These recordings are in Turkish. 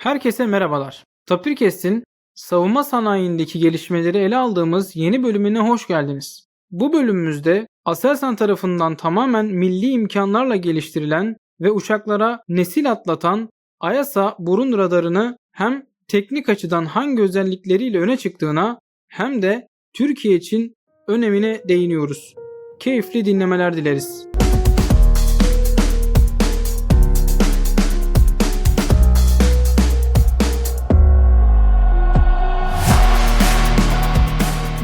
Herkese merhabalar. Tapirkest'in savunma sanayindeki gelişmeleri ele aldığımız yeni bölümüne hoş geldiniz. Bu bölümümüzde Aselsan tarafından tamamen milli imkanlarla geliştirilen ve uçaklara nesil atlatan AYASA burun radarını hem teknik açıdan hangi özellikleriyle öne çıktığına hem de Türkiye için önemine değiniyoruz. Keyifli dinlemeler dileriz.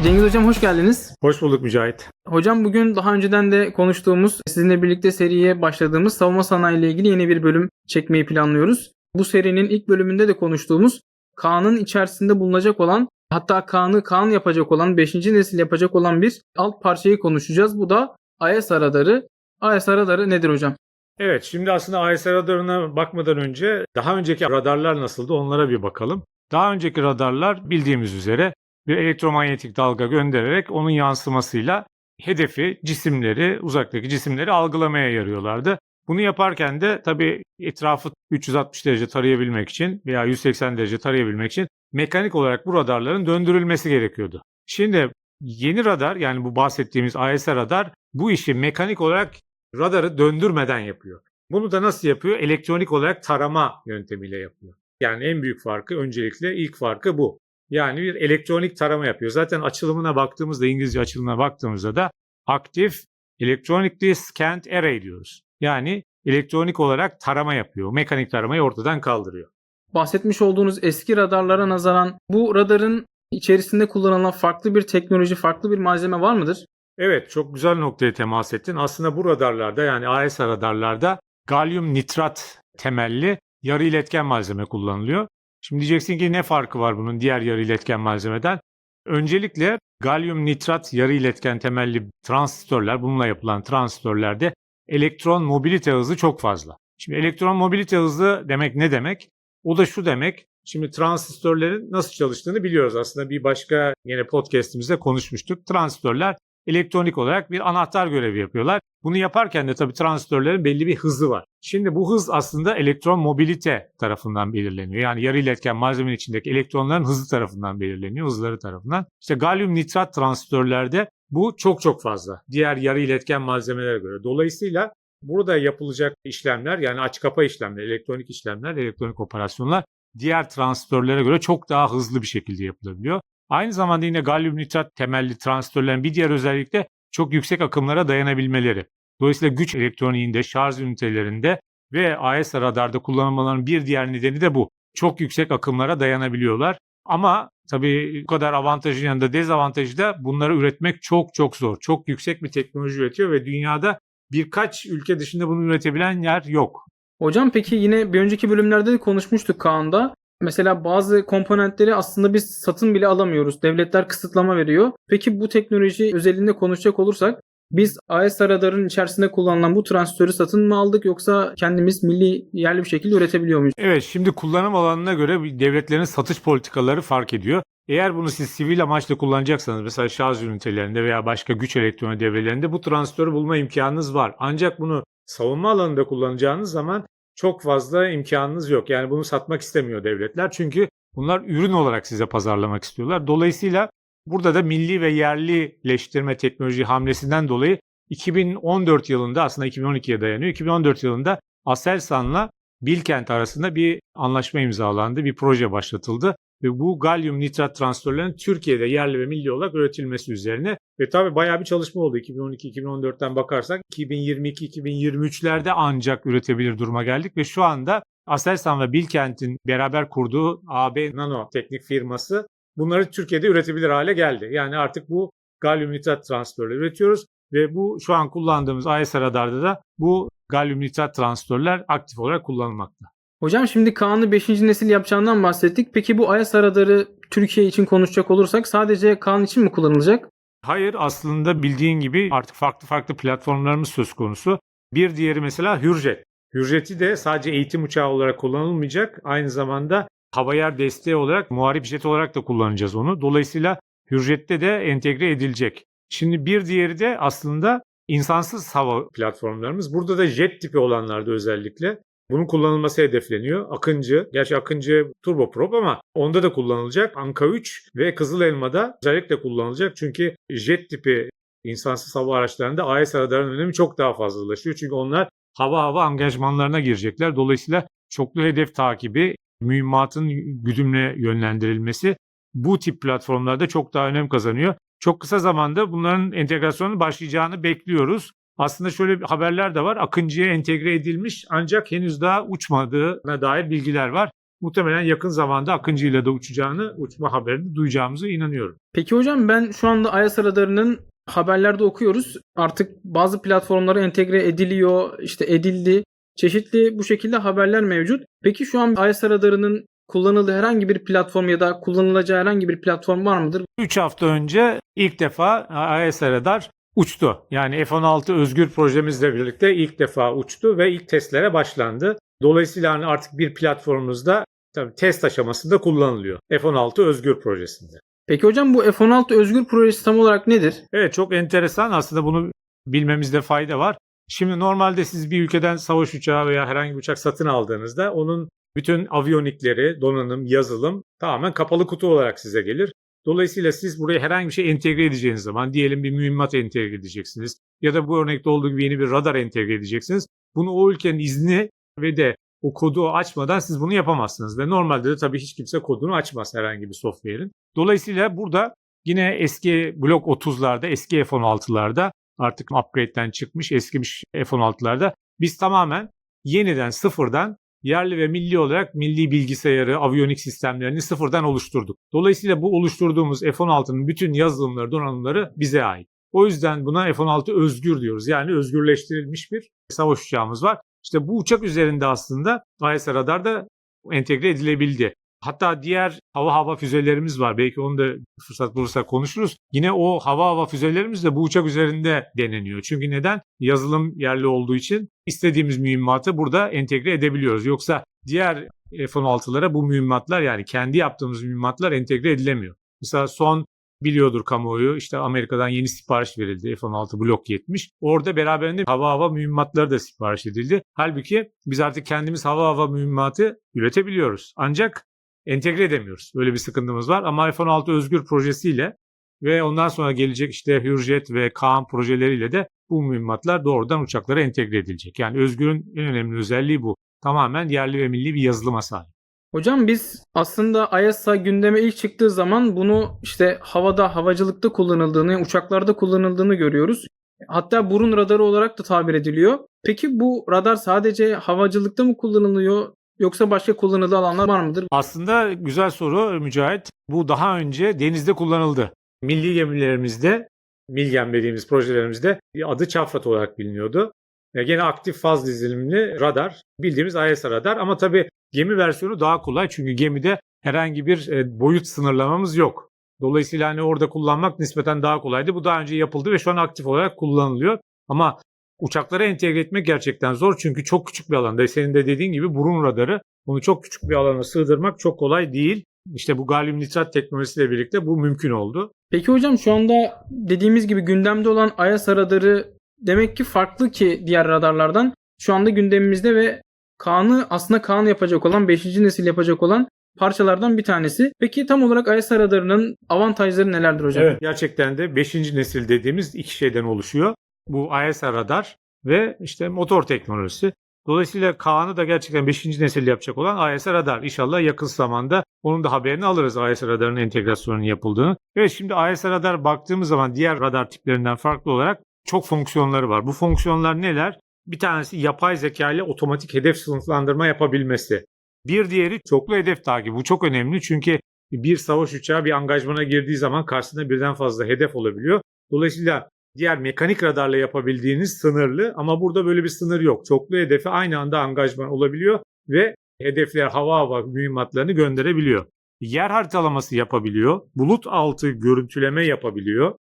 Cengiz Hocam hoş geldiniz. Hoş bulduk Mücahit. Hocam bugün daha önceden de konuştuğumuz, sizinle birlikte seriye başladığımız savunma sanayi ile ilgili yeni bir bölüm çekmeyi planlıyoruz. Bu serinin ilk bölümünde de konuştuğumuz Kaan'ın içerisinde bulunacak olan hatta Kaan'ı Kaan yapacak olan 5. nesil yapacak olan bir alt parçayı konuşacağız. Bu da IS radarı. IS radarı nedir hocam? Evet şimdi aslında IS radarına bakmadan önce daha önceki radarlar nasıldı onlara bir bakalım. Daha önceki radarlar bildiğimiz üzere bir elektromanyetik dalga göndererek onun yansımasıyla hedefi, cisimleri, uzaktaki cisimleri algılamaya yarıyorlardı. Bunu yaparken de tabii etrafı 360 derece tarayabilmek için veya 180 derece tarayabilmek için mekanik olarak bu radarların döndürülmesi gerekiyordu. Şimdi yeni radar yani bu bahsettiğimiz AES radar bu işi mekanik olarak radarı döndürmeden yapıyor. Bunu da nasıl yapıyor? Elektronik olarak tarama yöntemiyle yapıyor. Yani en büyük farkı öncelikle ilk farkı bu. Yani bir elektronik tarama yapıyor. Zaten açılımına baktığımızda İngilizce açılımına baktığımızda da Active Electronically Scanned Array diyoruz. Yani elektronik olarak tarama yapıyor. Mekanik taramayı ortadan kaldırıyor. Bahsetmiş olduğunuz eski radarlara nazaran bu radarın içerisinde kullanılan farklı bir teknoloji, farklı bir malzeme var mıdır? Evet çok güzel noktaya temas ettin. Aslında bu radarlarda yani AES radarlarda galyum nitrat temelli yarı iletken malzeme kullanılıyor. Şimdi diyeceksin ki ne farkı var bunun diğer yarı iletken malzemeden? Öncelikle galyum nitrat yarı iletken temelli transistörler, bununla yapılan transistörlerde elektron mobilite hızı çok fazla. Şimdi elektron mobilite hızı demek ne demek? O da şu demek. Şimdi transistörlerin nasıl çalıştığını biliyoruz aslında. Bir başka yine podcast'imizde konuşmuştuk. Transistörler elektronik olarak bir anahtar görevi yapıyorlar. Bunu yaparken de tabii transistörlerin belli bir hızı var. Şimdi bu hız aslında elektron mobilite tarafından belirleniyor. Yani yarı iletken malzemenin içindeki elektronların hızı tarafından belirleniyor, hızları tarafından. İşte galyum nitrat transistörlerde bu çok çok fazla. Diğer yarı iletken malzemelere göre. Dolayısıyla burada yapılacak işlemler yani aç kapa işlemler, elektronik işlemler, elektronik operasyonlar diğer transistörlere göre çok daha hızlı bir şekilde yapılabiliyor. Aynı zamanda yine galyum nitrat temelli transistörlerin bir diğer özelliği de çok yüksek akımlara dayanabilmeleri. Dolayısıyla güç elektroniğinde, şarj ünitelerinde ve AES radarda kullanılmalarının bir diğer nedeni de bu. Çok yüksek akımlara dayanabiliyorlar. Ama tabii bu kadar avantajın yanında dezavantajı da bunları üretmek çok çok zor. Çok yüksek bir teknoloji üretiyor ve dünyada birkaç ülke dışında bunu üretebilen yer yok. Hocam peki yine bir önceki bölümlerde de konuşmuştuk Kaan'da. Mesela bazı komponentleri aslında biz satın bile alamıyoruz. Devletler kısıtlama veriyor. Peki bu teknoloji özelinde konuşacak olursak biz AES radarın içerisinde kullanılan bu transistörü satın mı aldık yoksa kendimiz milli yerli bir şekilde üretebiliyor muyuz? Evet şimdi kullanım alanına göre devletlerin satış politikaları fark ediyor. Eğer bunu siz sivil amaçla kullanacaksanız mesela şarj ünitelerinde veya başka güç elektronik devrelerinde bu transistörü bulma imkanınız var. Ancak bunu savunma alanında kullanacağınız zaman çok fazla imkanınız yok. Yani bunu satmak istemiyor devletler. Çünkü bunlar ürün olarak size pazarlamak istiyorlar. Dolayısıyla burada da milli ve yerlileştirme teknoloji hamlesinden dolayı 2014 yılında aslında 2012'ye dayanıyor. 2014 yılında Aselsan'la Bilkent arasında bir anlaşma imzalandı, bir proje başlatıldı ve bu galyum nitrat transistörlerin Türkiye'de yerli ve milli olarak üretilmesi üzerine ve tabii bayağı bir çalışma oldu 2012-2014'ten bakarsak 2022-2023'lerde ancak üretebilir duruma geldik ve şu anda Aselsan ve Bilkent'in beraber kurduğu AB Nano teknik firması bunları Türkiye'de üretebilir hale geldi. Yani artık bu galyum nitrat transistörleri üretiyoruz ve bu şu an kullandığımız AES radarda da bu galyum nitrat transistörler aktif olarak kullanılmakta. Hocam şimdi Kaan'ı 5. nesil yapacağından bahsettik. Peki bu AES radarı Türkiye için konuşacak olursak sadece Kaan için mi kullanılacak? Hayır aslında bildiğin gibi artık farklı farklı platformlarımız söz konusu. Bir diğeri mesela Hürjet. Hürjet'i de sadece eğitim uçağı olarak kullanılmayacak. Aynı zamanda hava yer desteği olarak muharip jet olarak da kullanacağız onu. Dolayısıyla Hürjet'te de entegre edilecek. Şimdi bir diğeri de aslında insansız hava platformlarımız. Burada da jet tipi olanlarda özellikle Bunun kullanılması hedefleniyor. Akıncı, gerçi Akıncı turboprop ama onda da kullanılacak. Anka 3 ve Kızıl Elma'da özellikle kullanılacak. Çünkü jet tipi insansız hava araçlarında AES radarının önemi çok daha fazlalaşıyor. Çünkü onlar hava hava angajmanlarına girecekler. Dolayısıyla çoklu hedef takibi, mühimmatın güdümle yönlendirilmesi bu tip platformlarda çok daha önem kazanıyor. Çok kısa zamanda bunların entegrasyonu başlayacağını bekliyoruz. Aslında şöyle haberler de var. Akıncı'ya entegre edilmiş ancak henüz daha uçmadığına dair bilgiler var. Muhtemelen yakın zamanda Akıncı ile de uçacağını, uçma haberini duyacağımıza inanıyorum. Peki hocam ben şu anda IS radarının haberlerde okuyoruz. Artık bazı platformlara entegre ediliyor, işte edildi. Çeşitli bu şekilde haberler mevcut. Peki şu an IS radarının kullanıldığı herhangi bir platform ya da kullanılacağı herhangi bir platform var mıdır? 3 hafta önce ilk defa AES radar uçtu. Yani F-16 özgür projemizle birlikte ilk defa uçtu ve ilk testlere başlandı. Dolayısıyla hani artık bir platformumuzda tabii test aşamasında kullanılıyor. F-16 özgür projesinde. Peki hocam bu F-16 özgür projesi tam olarak nedir? Evet çok enteresan aslında bunu bilmemizde fayda var. Şimdi normalde siz bir ülkeden savaş uçağı veya herhangi bir uçak satın aldığınızda onun bütün aviyonikleri, donanım, yazılım tamamen kapalı kutu olarak size gelir. Dolayısıyla siz buraya herhangi bir şey entegre edeceğiniz zaman diyelim bir mühimmat entegre edeceksiniz ya da bu örnekte olduğu gibi yeni bir radar entegre edeceksiniz. Bunu o ülkenin izni ve de o kodu açmadan siz bunu yapamazsınız. Ve normalde de tabii hiç kimse kodunu açmaz herhangi bir software'in. Dolayısıyla burada yine eski Blok 30'larda, eski F-16'larda artık upgrade'den çıkmış eskimiş F-16'larda biz tamamen yeniden sıfırdan yerli ve milli olarak milli bilgisayarı, aviyonik sistemlerini sıfırdan oluşturduk. Dolayısıyla bu oluşturduğumuz F-16'nın bütün yazılımları, donanımları bize ait. O yüzden buna F-16 özgür diyoruz. Yani özgürleştirilmiş bir savaş uçağımız var. İşte bu uçak üzerinde aslında AES radar da entegre edilebildi. Hatta diğer hava hava füzelerimiz var. Belki onu da fırsat bulursak konuşuruz. Yine o hava hava füzelerimiz de bu uçak üzerinde deneniyor. Çünkü neden? Yazılım yerli olduğu için istediğimiz mühimmatı burada entegre edebiliyoruz. Yoksa diğer F-16'lara bu mühimmatlar yani kendi yaptığımız mühimmatlar entegre edilemiyor. Mesela son biliyordur kamuoyu işte Amerika'dan yeni sipariş verildi F-16 Blok 70. Orada beraberinde hava hava mühimmatları da sipariş edildi. Halbuki biz artık kendimiz hava hava mühimmatı üretebiliyoruz. Ancak entegre edemiyoruz. Böyle bir sıkıntımız var ama F-16 özgür projesiyle ve ondan sonra gelecek işte Hürjet ve Kaan projeleriyle de bu mühimmatlar doğrudan uçaklara entegre edilecek. Yani Özgür'ün en önemli özelliği bu. Tamamen yerli ve milli bir yazılıma sahip. Hocam biz aslında ISA gündeme ilk çıktığı zaman bunu işte havada, havacılıkta kullanıldığını, uçaklarda kullanıldığını görüyoruz. Hatta burun radarı olarak da tabir ediliyor. Peki bu radar sadece havacılıkta mı kullanılıyor yoksa başka kullanılı alanlar var mıdır? Aslında güzel soru Mücahit. Bu daha önce denizde kullanıldı. Milli gemilerimizde, Milgem dediğimiz projelerimizde adı Çafrat olarak biliniyordu. Ya gene aktif faz dizilimli radar, bildiğimiz ISR radar ama tabii gemi versiyonu daha kolay çünkü gemide herhangi bir e, boyut sınırlamamız yok. Dolayısıyla hani orada kullanmak nispeten daha kolaydı. Bu daha önce yapıldı ve şu an aktif olarak kullanılıyor. Ama uçaklara entegre etmek gerçekten zor çünkü çok küçük bir alanda. Senin de dediğin gibi burun radarı bunu çok küçük bir alana sığdırmak çok kolay değil. İşte bu galyum nitrat teknolojisiyle birlikte bu mümkün oldu. Peki hocam şu anda dediğimiz gibi gündemde olan ISA radarı demek ki farklı ki diğer radarlardan. Şu anda gündemimizde ve Kaan'ı aslında Kaan yapacak olan 5. nesil yapacak olan parçalardan bir tanesi. Peki tam olarak ISA radarının avantajları nelerdir hocam? Evet gerçekten de 5. nesil dediğimiz iki şeyden oluşuyor. Bu ISR radar ve işte motor teknolojisi. Dolayısıyla Kaan'ı da gerçekten 5. nesil yapacak olan ISR radar. İnşallah yakın zamanda onun da haberini alırız ISR radarının entegrasyonunun yapıldığını. Evet şimdi ISR radar baktığımız zaman diğer radar tiplerinden farklı olarak çok fonksiyonları var. Bu fonksiyonlar neler? Bir tanesi yapay zeka ile otomatik hedef sınıflandırma yapabilmesi. Bir diğeri çoklu hedef takibi. Bu çok önemli çünkü bir savaş uçağı bir angajmana girdiği zaman karşısında birden fazla hedef olabiliyor. Dolayısıyla diğer mekanik radarla yapabildiğiniz sınırlı ama burada böyle bir sınır yok. Çoklu hedefe aynı anda angajman olabiliyor ve hedefler hava hava mühimmatlarını gönderebiliyor. Yer haritalaması yapabiliyor. Bulut altı görüntüleme yapabiliyor.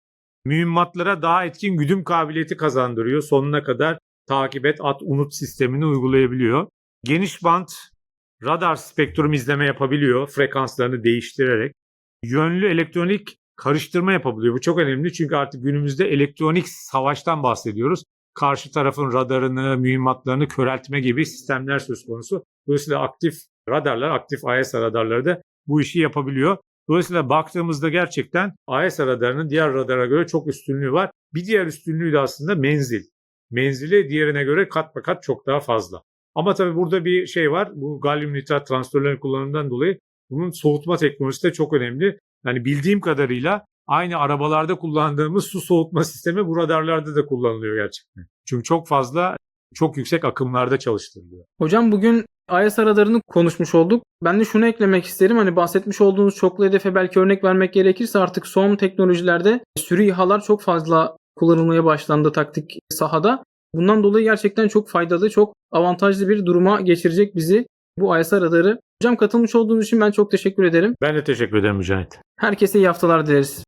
Mühimmatlara daha etkin güdüm kabiliyeti kazandırıyor. Sonuna kadar takip et, at, unut sistemini uygulayabiliyor. Geniş bant radar spektrum izleme yapabiliyor frekanslarını değiştirerek. Yönlü elektronik karıştırma yapabiliyor. Bu çok önemli çünkü artık günümüzde elektronik savaştan bahsediyoruz. karşı tarafın radarını, mühimmatlarını köreltme gibi sistemler söz konusu. Dolayısıyla aktif radarlar, aktif AESA radarları da bu işi yapabiliyor. Dolayısıyla baktığımızda gerçekten AESA radarının diğer radara göre çok üstünlüğü var. Bir diğer üstünlüğü de aslında menzil. Menzili diğerine göre kat be kat çok daha fazla. Ama tabii burada bir şey var. Bu galyum nitrat transistörlerin kullanımından dolayı bunun soğutma teknolojisi de çok önemli. Yani bildiğim kadarıyla aynı arabalarda kullandığımız su soğutma sistemi bu radarlarda da kullanılıyor gerçekten. Çünkü çok fazla, çok yüksek akımlarda çalıştırılıyor. Hocam bugün IS radarını konuşmuş olduk. Ben de şunu eklemek isterim. Hani bahsetmiş olduğunuz çoklu hedefe belki örnek vermek gerekirse artık son teknolojilerde sürü İHA'lar çok fazla kullanılmaya başlandı taktik sahada. Bundan dolayı gerçekten çok faydalı, çok avantajlı bir duruma geçirecek bizi bu IS radarı. Hocam katılmış olduğunuz için ben çok teşekkür ederim. Ben de teşekkür ederim Mücahit. Herkese iyi haftalar dileriz.